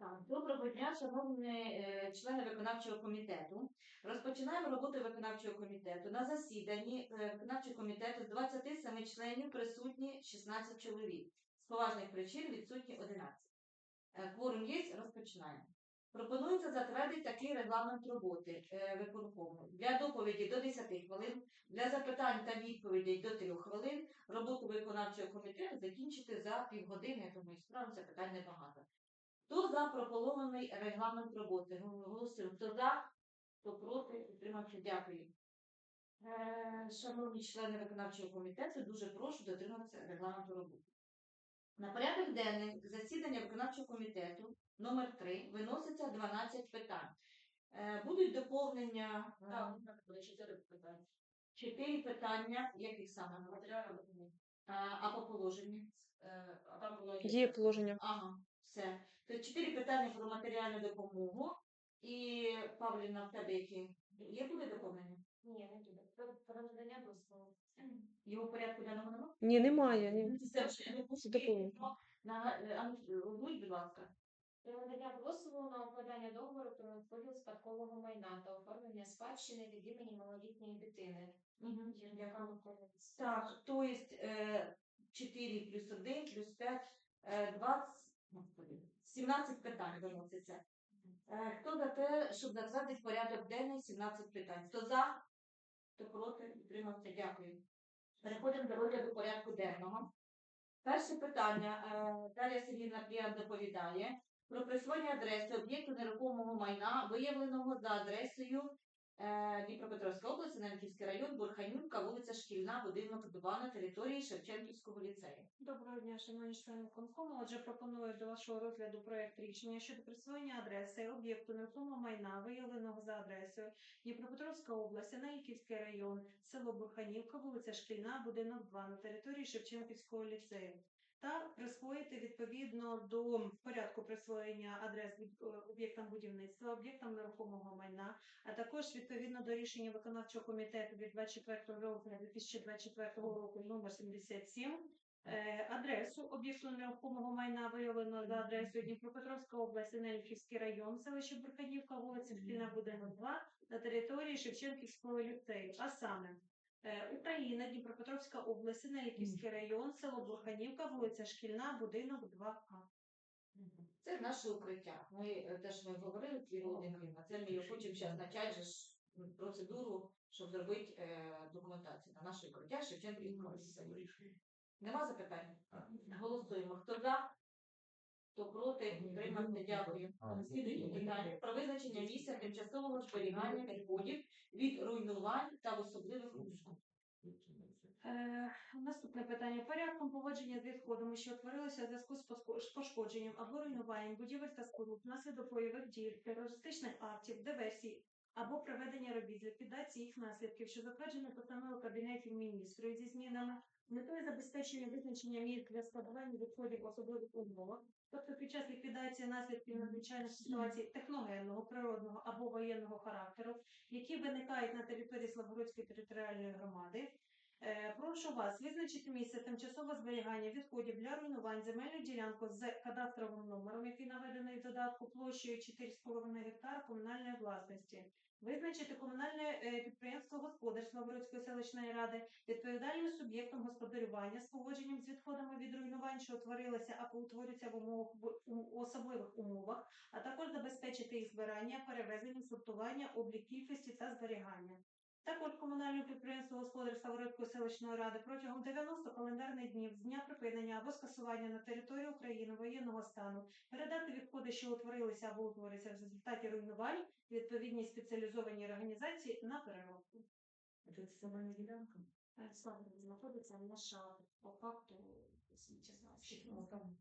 Так, Доброго дня, шановні е, члени виконавчого комітету. Розпочинаємо роботу виконавчого комітету. На засіданні е, виконавчого комітету з 27 членів присутні 16 чоловік. З поважних причин відсутні 11. Е, Кворум є, розпочинаємо. Пропонується затвердити такий регламент роботи виконкому. Для доповіді до 10 хвилин, для запитань та відповідей до 3 хвилин, роботу виконавчого комітету закінчити за півгодини. Я думаю, справді питань небагато. Хто за пропонований регламент роботи? Ну, Голосуємо. Хто за, хто проти, утримався. Дякую. Е, Шановні члени виконавчого комітету, дуже прошу дотриматися регламенту роботи. На порядок денний засідання виконавчого комітету номер 3 виноситься 12 питань. Е, Будуть доповнення Так, чотири питання. 4 питання, яких саме? Матеріальна допомога. А, а по положенню? Е, А там було Є положення. Ага, все. То чотири питання про матеріальну допомогу. І Павліна, в тебе які є буде доповнення? Ні, не буде. Про про надання дозволу. Його в порядку денного немає? Ні, немає. Ні. Це вже не Це доповнення. На е, а ну, озвучь, будь ласка. Про надання дозволу на укладання договору про розподіл спадкового майна та оформлення спадщини від імені малолітньої дитини. Яка виходить. Так, то е, 4 плюс 1 плюс 5, е, 20, господи, 17 питань виноситься. Е, Хто за те, щоб затвердити порядок денний 17 питань? Хто за? Хто проти? Утримався. Дякую. Переходимо до розгляду порядку денного. Перше питання. е, Дар'я Сергійовна Пріан доповідає про присвоєння адреси об'єкту нерухомого майна, виявленого за адресою Дніпропетровська область, Ненківський район, Бурханюка, вулиця Шкільна, будинок 2 на території Шевченківського ліцею. Доброго дня, шановні члени виконкому. Отже, пропоную до вашого розгляду проект рішення щодо присвоєння адреси об'єкту нерухомого майна, виявленого за адресою Дніпропетровська область, Анаїківський район, село Бурханівка, вулиця Шкільна, будинок 2 на території Шевченківського ліцею. Та присвоїти відповідно до порядку присвоєння адрес е, об'єктам будівництва, об'єктам нерухомого майна, а також відповідно до рішення виконавчого комітету від 24 жовтня 2024 року номер 77 Е, адресу об'єкту нерухомого майна виявлено за адресою Дніпропетровська область, Нельківський район, селище Бурканівка, вулиця Шкільна, будинок 2 на території Шевченківського ліцею. А саме е, Україна, Дніпропетровська область, Нельківський район, село Бурханівка, вулиця Шкільна, будинок 2А. Це наше укриття. Ми е, теж ми говорили Твір Володимирівна, це ми хочемо зараз почати же процедуру, щоб зробити е, документацію на наше укриття Шевченківського ліцею. Нема запитань? Голосуємо. Хто за? Хто проти? Утримався. Дякую. Слідуюче питання про визначення місця тимчасового зберігання відходів від руйнувань та в особливих умовах. Е, наступне питання. Порядком поводження з відходами, що утворилися у зв'язку з пошкодженням або руйнуванням будівель та споруд внаслідок бойових дій, терористичних актів, диверсій або проведення робіт з ліквідації їх наслідків, що затверджено постановою Кабінетів міністрів зі змінами, метою забезпечення визначення місць для складування відходів в особливих умовах, тобто під час ліквідації наслідків надзвичайних ситуацій техногенного, природного або воєнного характеру, які виникають на території Славгородської територіальної громади. Е, Прошу вас визначити місце тимчасового зберігання відходів для руйнувань земельну ділянку з кадастровим номером, який наведений в додатку площею 4,5 гектар комунальної власності. Визначити комунальне е, підприємство господарства Городської селищної ради відповідальним суб'єктом господарювання з поводженням з відходами від руйнувань, що утворилися або утворюються в умовах в особливих умовах, а також забезпечити їх збирання, перевезення, сортування, облік кількості та зберігання. Також комунальне підприємство господарства Вородської селищної ради протягом 90 календарних днів з дня припинення або скасування на території України воєнного стану передати відходи, що утворилися або утворюються в результаті руйнувань, відповідній спеціалізованій організації на переробку. Це земельна ділянка? Слава знаходиться наша по факту. Ну, там,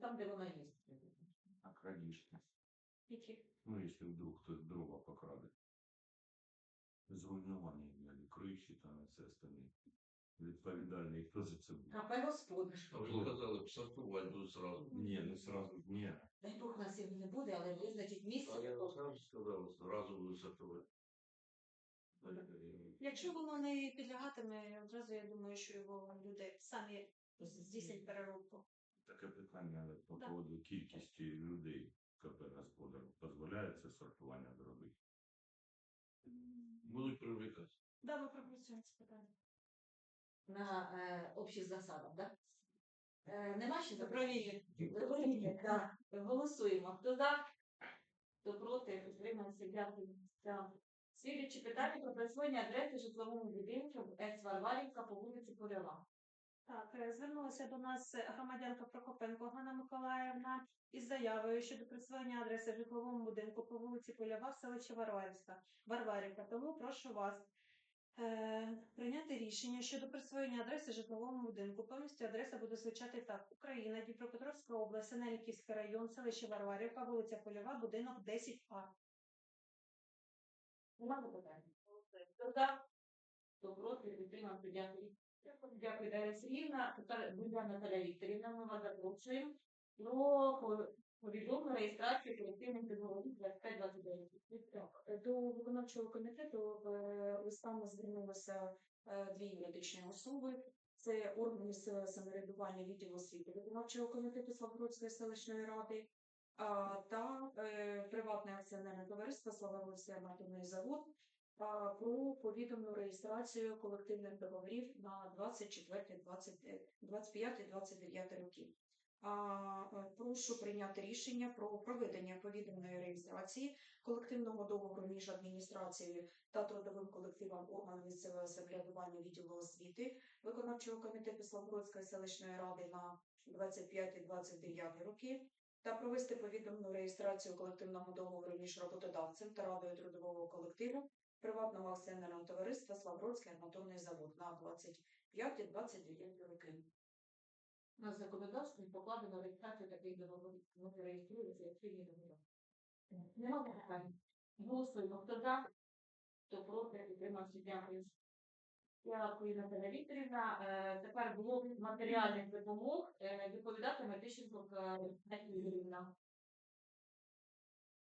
Там, де вона є. А крадіжки. Які? Ну, якщо вдруг хтось дрова покраде. Зруйнування или криші там і все остальне. Відповідальний, хто за це буде? КП господар. А ви сказали, б сортувати будуть зразу. Ні, не сразу, ні. Дай Бог нас його не буде, але визначить місце. А я сразу сказав, зразу будуть сортувати. Якщо воно не підлягатиме, одразу я думаю, що його люди самі здійснять переробку. Таке питання, але по Да. поводу кількості людей КП господар дозволяє це сортування зробити? Будуть привикати. Да, ми пропрацюємо це питання. На е, общих засадах, так? Е, нема ще. Добровільно, так. Голосуємо. Хто за? Хто проти? Утримався. Дякую. Так. Слідуюче питання про присвоєння адреси житловому будинку Екс-Варварівка по вулиці Польова. Так, е, звернулася до нас е, громадянка Прокопенко Ганна Миколаївна із заявою щодо присвоєння адреси в житловому будинку по вулиці Польова в селищі Варварівська. Варварівка. Тому прошу вас е, прийняти рішення щодо присвоєння адреси житловому будинку. Повністю адреса буде звучати так: Україна, Дніпропетровська область, Синельниківський район, селище Варварівка, вулиця Польова, будинок 10А. Нема запитань? Хто за? Хто проти? Утримався. Дякую. Дякую, Дар'я Сергіївна. Будя Наталя Вікторівна, ми вас запрошуємо про по- повідомлення реєстрації колективних договорів 2529. До виконавчого комітету е, листами звернулися е, дві юридичні особи. Це орган місцевого самоврядування відділу освіти виконавчого комітету Славгородської селищної ради та е, приватне акціонерне товариство Славгородський арматурний завод про повідомлену реєстрацію колективних договорів на 24, 25, 29 роки. Е, Прошу прийняти рішення про проведення повідомленої реєстрації колективного договору між адміністрацією та трудовим колективом органу місцевого самоврядування відділу освіти виконавчого комітету Славгородської селищної ради на 25-29 роки та провести повідомлену реєстрацію колективного договору між роботодавцем та радою трудового колективу приватного акціонерного товариства Славгородський арматурний завод на 25-29 роки. У нас законодавством покладено реєстрацію таких договорів. Ми реєструємося як спільні договори. Нема запитань. Голосуємо. Хто за? Хто проти? Утримався. Дякую. Дякую, Наталя Вікторівна. Е, Тепер блок матеріальних допомог. Е, Відповідатиме Тищенко Юрівна.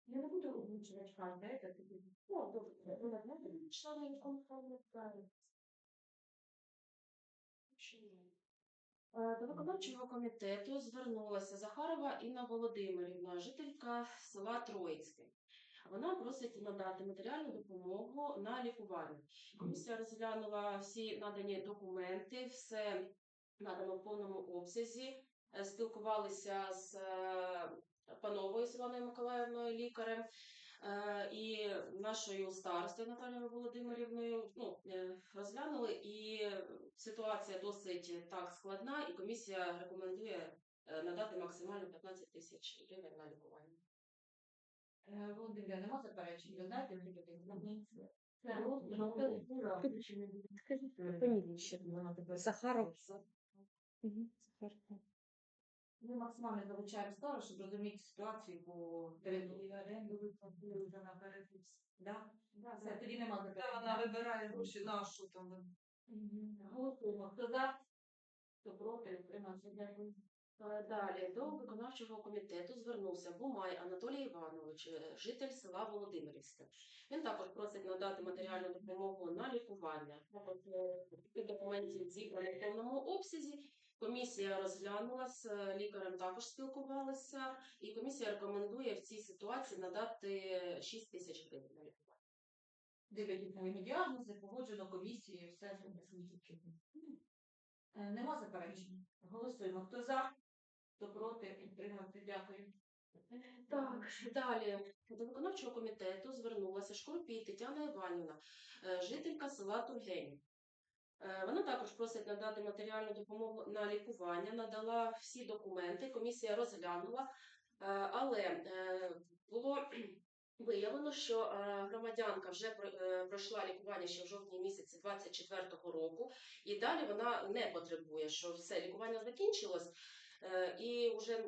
Я не буду озвучувати тоді. О, добре. Ви знаєте? Члени виконкому правильно. Е, До виконавчого комітету звернулася Захарова Інна Володимирівна, жителька села Троїцьке. Вона просить надати матеріальну допомогу на лікування. Комісія розглянула всі надані документи, все надано в повному обсязі. Е, Спілкувалися з е, пановою Світланою Миколаївною, лікарем. е, І нашою старостою Наталією Володимирівною ну, е, розглянули, і ситуація досить так складна, і комісія рекомендує е, надати максимально 15 тисяч гривень на лікування. Е, Володимир, нема заперечень? Ви знаєте, які люди? Це Захаров. Ми максимально залучаємо стару, щоб розуміти ситуацію по території оренди, виплатили вже наперед. Да? Все, тоді нема запитань. Вона вибирає гроші на що там. Голосуємо. Хто за? Хто проти? Утримався. Дякую. Е, Далі до виконавчого комітету звернувся Бумай Анатолій Іванович, е, житель села Володимирівське. Він також просить надати матеріальну допомогу на лікування. Е, документів зібрано в повному обсязі. Комісія розглянула з лікарем, також спілкувалися, і комісія рекомендує в цій ситуації надати 6 тисяч гривень на лікування. Дивитесь на діагнози, погоджено комісією, все Е, Нема заперечень. Голосуємо. Хто за? Хто проти? Утримався. Дякую. Так, далі до виконавчого комітету звернулася Шкурпій Тетяна Іванівна, е, жителька села Тургенів. Е, Вона також просить надати матеріальну допомогу на лікування, надала всі документи, комісія розглянула, е, але е, було виявлено, що громадянка вже пройшла лікування ще в жовтні місяці 24-го року, і далі вона не потребує, що все лікування закінчилось, і вже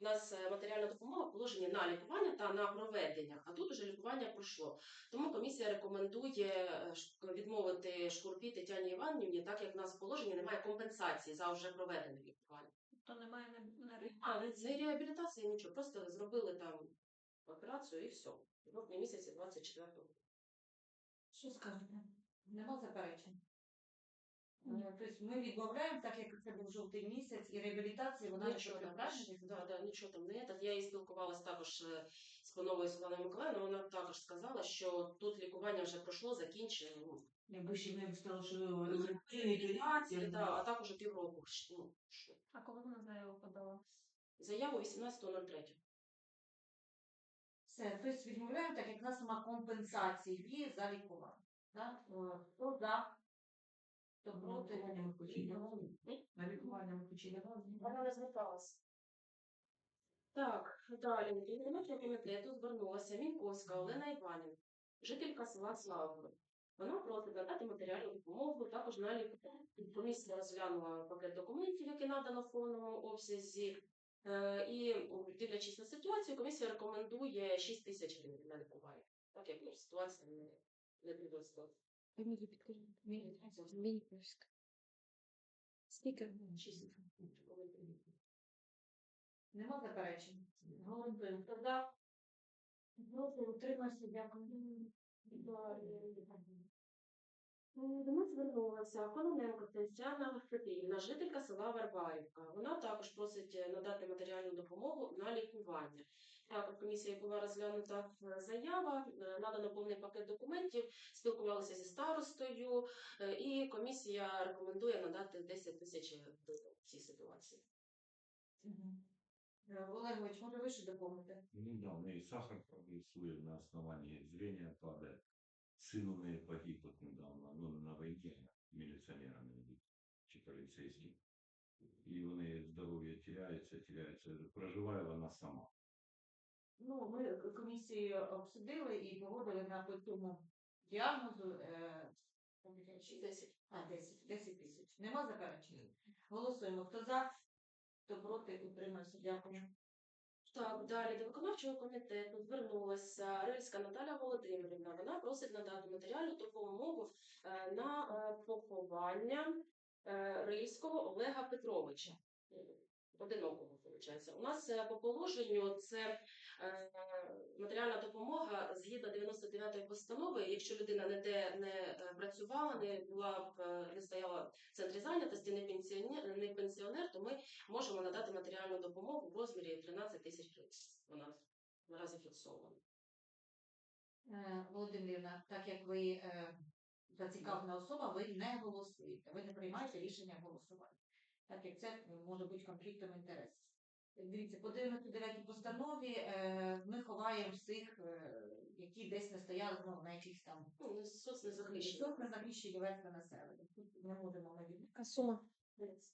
у нас е, матеріальна допомога положені на лікування та на проведення, а тут уже лікування пройшло. Тому комісія рекомендує е, відмовити шкурпі Тетяні Іванівні, так як в нас в положенні немає компенсації за вже проведене лікування. То немає на, А це реабілітація нічого, просто зробили там операцію і все. В місяці 24-го. Що скажете? Нема заперечень. Е, Тобто ми відмовляємо, так як це був жовтий місяць, і реабілітація вона Нічого не там, да, да, нічого там не є. Так, Я і спілкувалася також е, з пановою Світланою Миколаївною, вона також сказала, що тут лікування вже пройшло, закінчено. Ну, Якби ще не сказали, що реабілітація, да, а так уже півроку. Ну, що. А коли вона заяву подала? Заяву 18.03. Все, тобто відмовляємо, так як в нас нема компенсації за лікування. Так? Е, Хто Хто проти? На лікування. Вона не зверталась. Так, далі до комітету звернулася Мінковська Олена Іванівна, жителька села Славкове. Вона просить надати матеріальну допомогу, також на лікування. Комісія розглянула пакет документів, які надано в повному обсязі. Е, І дивлячись на ситуацію, комісія рекомендує 6 тисяч гривень на лікування. Так як ну, ситуація не, не буде ситуація. Скільки? 6 Нема заперечень? Голосуємо. Хто за? Проти? Утримався? Дякую. До нас звернулася Кононенко Тетяна Петрівна, жителька села Варварівка. Вона також просить е, надати матеріальну допомогу на лікування. Також комісією була розглянута е, заява, е, надано повний пакет документів, спілкувалися зі старостою, е, і комісія рекомендує надати 10 тисяч гривень в цій ситуації. Олегович, може ви ще доповните? Ну да, у сахар прогрессует на основании зрения падает. Сын у нее погиб вот недавно, ну, на войне, милиционером убит, чи полицейским. И у нее здоровье теряется, теряется. Проживает она сама. Ну, ми комісію обсудили і погодили на по цьому діагнозу е, 10. А, 10, 10 тисяч. Нема заперечень? Голосуємо. Хто за? Хто проти? Утримався? Дякую. Так, далі до виконавчого комітету звернулася Рильська Наталя Володимирівна. Вона просить надати матеріальну допомогу е, на е, поховання е, Рильського Олега Петровича. Одинокого, виходить. У нас е, по положенню це матеріальна допомога згідно 99-ї постанови. Якщо людина не де не е, працювала, не була е, не стояла в центрі зайнятості, не пенсіонер, не пенсіонер, то ми можемо надати матеріальну допомогу в розмірі 13 тисяч гривень. Вона наразі фіксована. Е, Володимирівна, так як ви е, зацікавлена особа, ви не голосуєте, ви не приймаєте рішення голосування, так як це може бути конфліктом інтересів. Дивіться, по 99 постанові е, ми ховаємо всіх, е, які десь не стояли ну, на якихось там Ну, не соцнезахищені. Відсоток на захищені верстви населення. Тут не можемо ми від Яка сума?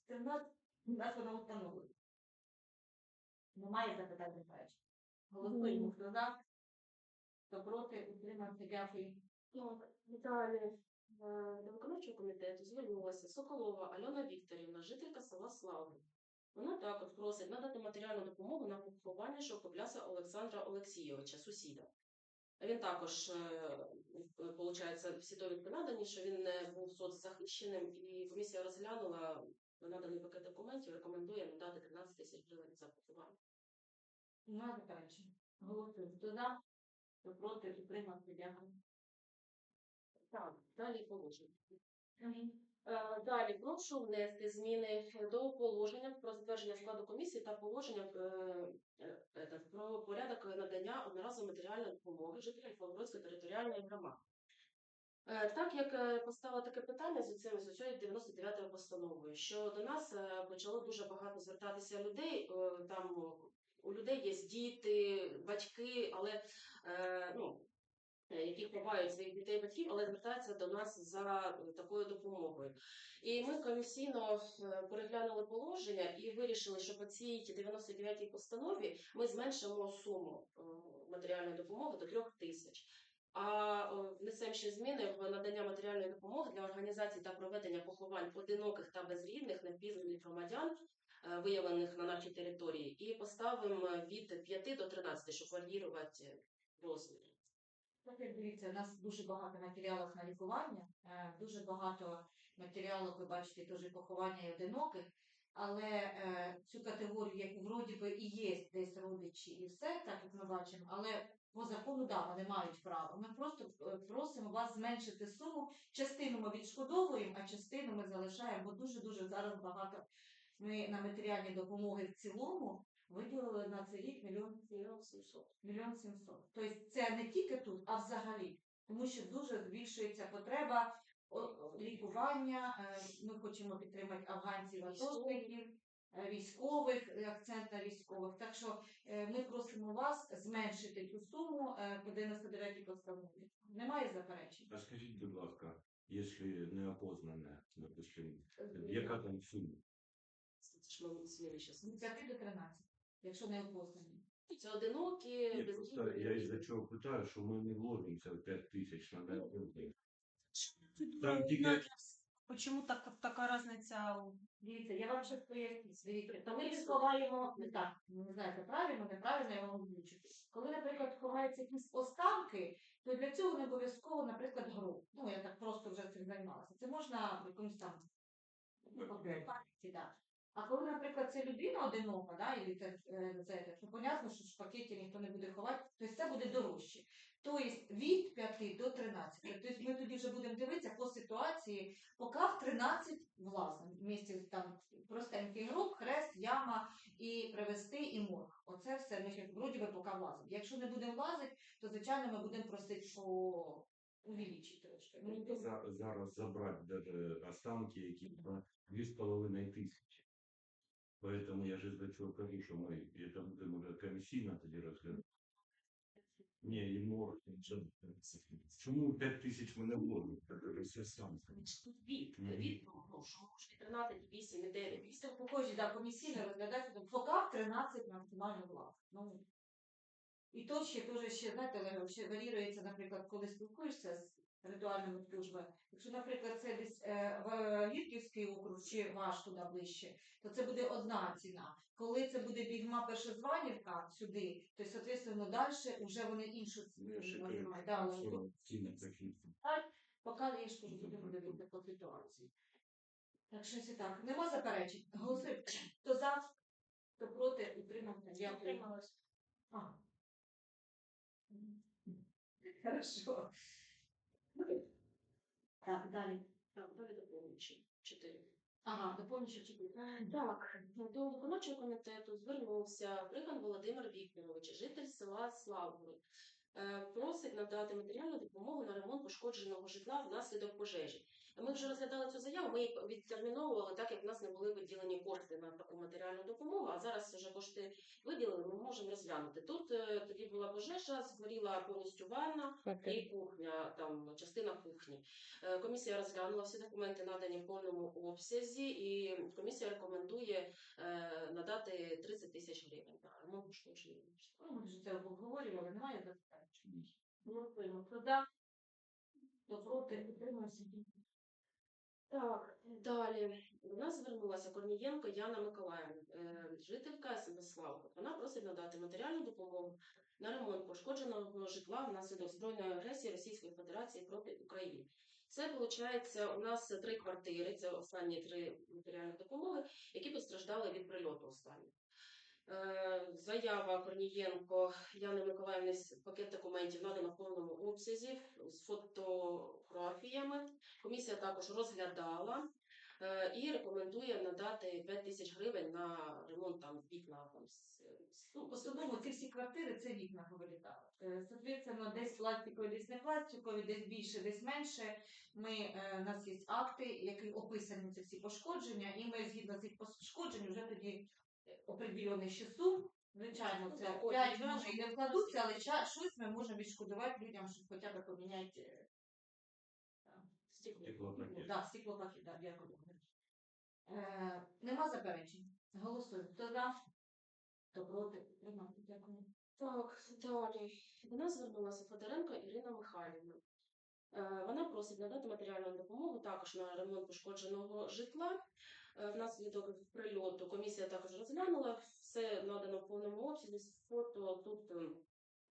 Це в нас, у нас воно встановлено. Немає запитань заперечень. Голосуємо, хто за, хто проти, утримався, дякую. Так, далі е, до виконавчого комітету звернулася Соколова Альона Вікторівна, жителька села Славни. Вона також просить надати матеріальну допомогу на поховання Шовкопляса Олександра Олексійовича, сусіда. Він також, виходить, всі довідки надані, що він не був соцзахищеним, і комісія розглянула наданий пакет документів, рекомендує надати 13 тисяч гривень за поховання. Немає заперечень. Голосуємо, хто за, хто проти, утримався, дякую. Так, далі положення. Е, Далі прошу внести зміни до положення про затвердження складу комісії та положення е, е, про порядок надання одноразової матеріальної допомоги жителям Павловської територіальної громади. Так як постало таке питання з цим з цією 99 постановою, що до нас почало дуже багато звертатися людей. Там у людей є діти, батьки, але ну, які ховають своїх дітей батьків, але звертаються до нас за е, такою допомогою. І ми комісійно е, переглянули положення і вирішили, що по цій 99-й постанові ми зменшимо суму е, матеріальної допомоги до трьох тисяч. А е, внесемо ще зміни в надання матеріальної допомоги для організації та проведення поховань одиноких та безрідних невпізнаних громадян, е, виявлених на нашій території, і поставимо від 5 до 13, щоб варіювати розмір. Так як дивіться, у нас дуже багато матеріалів на лікування, е, дуже багато матеріалів, ви бачите, теж поховання і одиноких, але е, цю категорію, яку вроді би і є десь родичі і все, так як ми бачимо, але по закону да, вони мають право. Ми просто е, просимо вас зменшити суму. Частину ми відшкодовуємо, а частину ми залишаємо, бо дуже-дуже зараз багато ми на матеріальні допомоги в цілому на цей рік мільйон сімсот. мільйон сімсот. Тобто це не тільки тут, а взагалі, тому що дуже збільшується потреба лікування. Е, Ми хочемо підтримати афганців, атошників, е, військових, е, акцент на військових. Так що ми просимо вас зменшити цю суму по 99 постанові. Немає заперечень. А скажіть, будь ласка, якщо неопознане, допустим, яка там сума? Це ж ми зміни зараз. З 5 до 13, якщо не опознані. Це одинокі, Ні, я із-за чого питаю, що ми не вложимося в 5 тисяч на неопознане. Там тільки Чому так, така різниця? Дивіться, я вам ще поясню. Дивіться, то ми сховаємо не так, не знаю, це правильно, неправильно, я вам озвучу. Коли, наприклад, ховаються якісь останки, то для цього не обов'язково, наприклад, гроб. Ну, я так просто вже цим займалася. Це можна в якомусь там ну, пакеті, да. А коли, наприклад, це людина одинока, да, і це, е, це, то понятно, що в пакеті ніхто не буде ховати, тобто це буде дорожче. Тобто від 5 до 13. Тобто ми тоді вже будемо дивитися по ситуації, поки в 13 влазимо. В місті там простенький гроб, хрест, яма і привезти і морг. Оце все ми вроді би поки влазимо. Якщо не будемо влазити, то звичайно ми будемо просити по увеличити трошки. Ну, за- зараз забрати останки, які на 2,5 тисячі. Поэтому я же за чого кажу, що ми це будемо вже комісійно тоді розглядати. Ні, і нічого. Чому 5 тисяч ми не вложимо? Це вже все сам. Тут від, від, ну, що може 13, 8, 9. Після похожі, да, комісійно розглядається, поки в 13 максимально влад. Ну, і то ще теж ще, знаєте, Олег, ще варіюється, наприклад, коли спілкуєшся з ритуальними службами. Якщо, наприклад, це десь е, в Гірківський округ чи ваш туди ближче, то це буде одна ціна. Коли це буде бігма першозванівка сюди, то, соответственно, далі вже вони іншу Ну, я ціну кажу, називають. Да, що поки я ж кажу, будемо дивитися по ситуації. Так що ось так. Нема заперечень. Голосуємо. Хто за, хто проти, утримався. Дякую. Утрималась. А. Хорошо. Далі. Так, далі доповнюючи. Чотири. Ага, доповнюючи чотири. Так, до виконавчого комітету звернувся Бриган Володимир Вікторович, житель села Славгород. Е, Просить надати матеріальну допомогу на ремонт пошкодженого житла внаслідок пожежі. Ми вже розглядали цю заяву, ми її відтерміновували, так як в нас не були виділені кошти на таку матеріальну допомогу, а зараз вже кошти виділили, ми можемо розглянути. Тут е, тоді була пожежа, згоріла повністю ванна і кухня, там частина кухні. Е, Комісія розглянула всі документи, надані в повному обсязі, і комісія рекомендує е, надати 30 тисяч гривень на ремонт пошкодженого житла. Ну, Ми вже це обговорювали, немає заперечень. Голосуємо. Хто за, хто проти, утримався. Так, далі до нас звернулася Корнієнко Яна Миколаївна, е, жителька Семиславка. Вона просить надати матеріальну допомогу на ремонт пошкодженого житла внаслідок збройної агресії Російської Федерації проти України. Це виходить у нас три квартири, це останні три матеріальні допомоги, які постраждали від прильоту останнього. Е, Заява Корнієнко Яни Миколаївни пакет документів надана в повному обсязі з фотографіями. Комісія також розглядала е, і рекомендує надати 5 тисяч гривень на ремонт там вікна. Там, з- з- Ну, основному ці всі квартири це вікна повилітали. Е, Соответственно, десь пластикові, десь не пластикові, десь більше, десь менше. Ми, у нас є акти, які описані ці всі пошкодження, і ми згідно цих пошкоджень вже тоді определений ще сум. Звичайно, Ну, це так, 5 і може і не вкладуться, але щось ми можемо відшкодувати людям, щоб хоча б поміняти е. Стеклопакет. Да, стеклопакет, да, дякую. Е, нема заперечень. Голосуємо. Хто за? Хто проти? Дякую. Так, далі. До нас звернулася Федоренко Ірина Михайлівна. Е, Вона просить надати матеріальну допомогу також на ремонт пошкодженого житла. Е, Внаслідок прильоту комісія також розглянула, все надано в повному обсязі, фото тут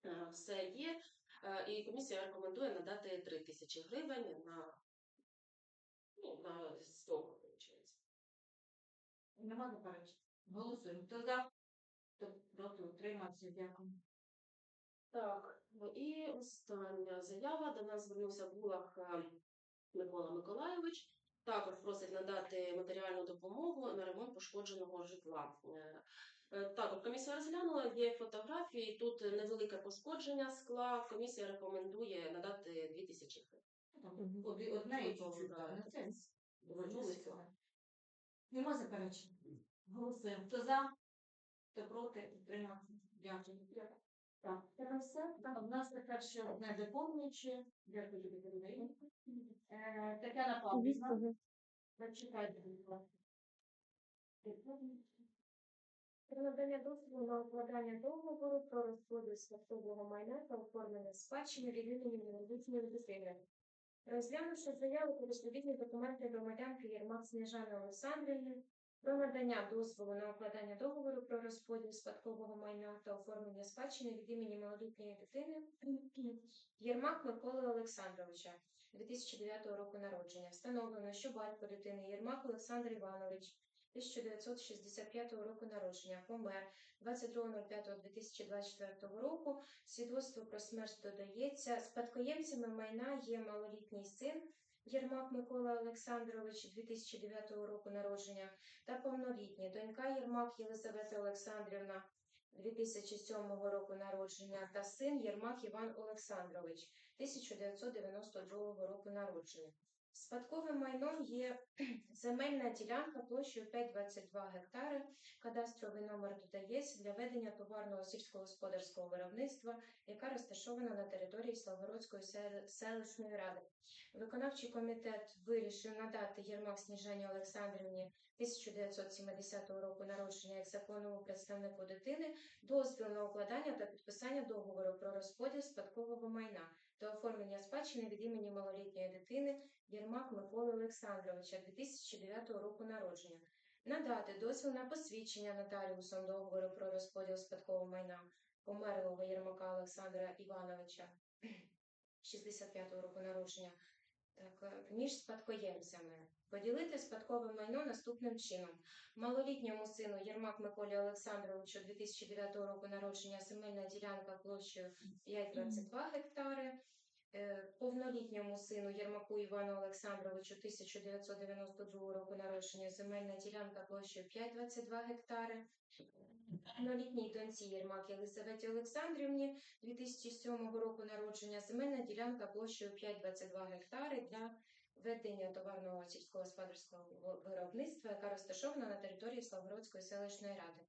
е, все є. Е, І комісія рекомендує надати 3 тисячі гривень на, ну, на стовп, виходить. Нема заперечень. Голосуємо. Хто за? Проти утримався. Дякую. Так, ну і остання заява. До нас звернувся Булах е, Микола Миколайович. Також просить надати матеріальну допомогу на ремонт пошкодженого житла. Е, е, Також комісія розглянула, є фотографії. Тут невелике пошкодження скла. Комісія рекомендує надати 2000 гривень. І чуть-чуть, да. так. Нема заперечень. Голосуємо. Хто за, хто проти, утримався. Дякую. Так, це все. Так, у нас тепер ще одне доповнююче. Дякую, Любі Катерині. Е, Тетяна Павлівна. Зачекайте, будь ласка. Про надання дозволу на укладання договору про розподіл спадкового майна та оформлення спадщини від імені малолітньої дитини. Розглянувши заяву про відповідні документи громадянки Єрмак Сніжани Олександрівни про надання дозволу на укладання договору про розподіл спадкового майна та оформлення спадщини від імені малолітньої дитини Єрмак Миколи Олександровича 2009 року народження. Встановлено, що батько дитини Єрмак Олександр Іванович 1965 року народження, помер 22.05.2024 року. Свідоцтво про смерть додається. Спадкоємцями майна є малолітній син Єрмак Микола Олександрович 2009 року народження та повнолітня донька Єрмак Єлизавета Олександрівна 2007 року народження та син Єрмак Іван Олександрович 1992 року народження. Спадковим майном є земельна ділянка площею 5,22 гектари, кадастровий номер додається для ведення товарного сільськогосподарського виробництва, яка розташована на території Славгородської селищної ради. Виконавчий комітет вирішив надати Єрмак Сніжані Олександрівні 1970 року народження як законному представнику дитини дозвіл на укладання та підписання договору про розподіл спадкового майна та оформлення спадщини від імені малолітньої дитини Єрмак Миколи Олександровича 2009 року народження. Надати дозвіл на посвідчення нотаріусом договору про розподіл спадкового майна померлого Єрмака Олександра Івановича 65 року народження. Так, е, між спадкоємцями. Поділити спадкове майно наступним чином: малолітньому сину Єрмак Миколі Олександровичу 2009 року народження земельна ділянка площею 5,22 гектари, Е, повнолітньому сину Єрмаку Івану Олександровичу 1992 року народження земельна ділянка площею 5,22 гектари. Повнолітній доньці Єрмак Єлисаветі Олександрівні 2007 року народження земельна ділянка площею 5,22 гектари для ведення товарного сільськогосподарського ви- виробництва, яка розташована на території Славгородської селищної ради.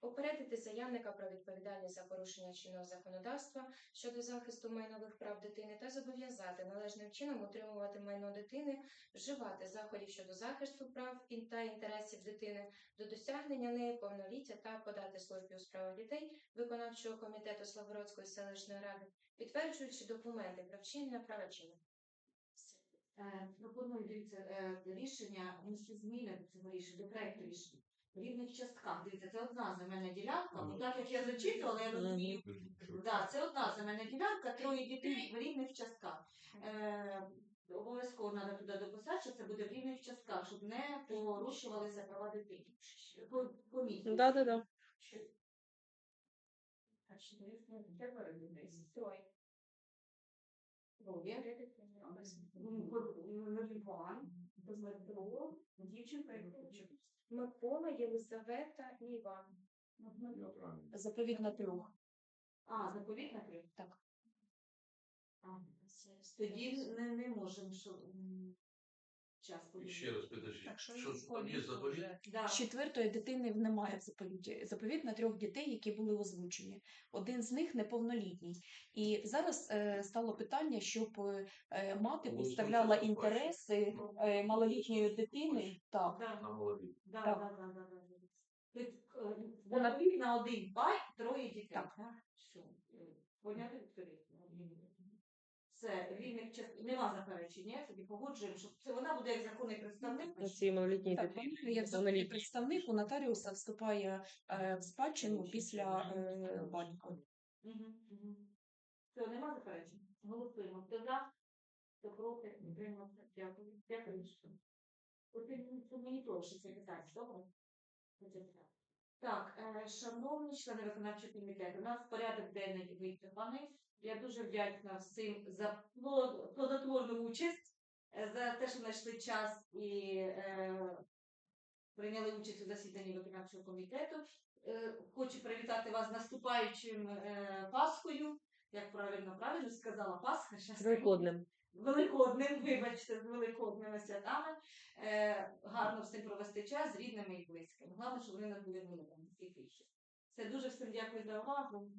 Попередити заявника про відповідальність за порушення чинного законодавства щодо захисту майнових прав дитини та зобов'язати належним чином утримувати майно дитини, вживати заходів щодо захисту прав та інтересів дитини до досягнення неї повноліття та подати службі у справах дітей виконавчого комітету Славгородської селищної ради, підтверджуючи документи про вчинення правочину. Е, Пропоную е, рішення, внести зміни цього рішення, до проекту рішення. В рівних частках. Дивіться, це одна земельна ділянка. Ну, так як я зачитувала, я розумію. Да, це одна земельна ділянка, троє дітей в рівних частках. Е, обов'язково треба туди дописати, що це буде в рівних частках, щоб не порушувалися права дитини. По- Помітьте. Да, да, да. Дівчинка і хлопчик. Микола, Єлизавета і Іван. Я правильно. На трьох. А, заповідна трьох? Так. А, тоді не, не можемо, що м, час І ще раз підожди. Так, що Що ж там є заповіт? Да. Четвертої дитини немає в заповіті. Заповіт на трьох дітей, які були озвучені. Один з них неповнолітній. І зараз е, стало питання, щоб е, мати представляла це інтереси е, малолітньої дитини. Так. Да. На молоді. Да, Так. да, да, да, да. Тобто, е, заповіт на один бай, троє дітей. Так. Все. Поняли, Вікторія? Це рівних частин. Нема заперечень, ні? Тоді погоджуємо, що це вона буде як законний представник. Ці малолітні Так, дитини. вона Як законний представник у нотаріуса вступає е, в спадщину після е, батька. Угу, угу. Все, нема заперечень. Голосуємо. Хто за? Хто проти? Утримався. Дякую. Дякую. От ти мені прошу це питання, добре? Так. Так, е, шановні члени виконавчого комітету, у нас порядок денний вичерпаний. Я дуже вдячна всім за плодотворну участь, е, за те, що знайшли час і е, прийняли участь у засіданні виконавчого комітету. Е, хочу привітати вас з наступаючим е, Пасхою. Як правильно, правильно сказала Пасха? Щас Великодним. Великодним, вибачте, з великодними святами. Е, гарно всім провести час з рідними і близькими. Головне, щоб вони нас були миром. Це дуже всім дякую за увагу.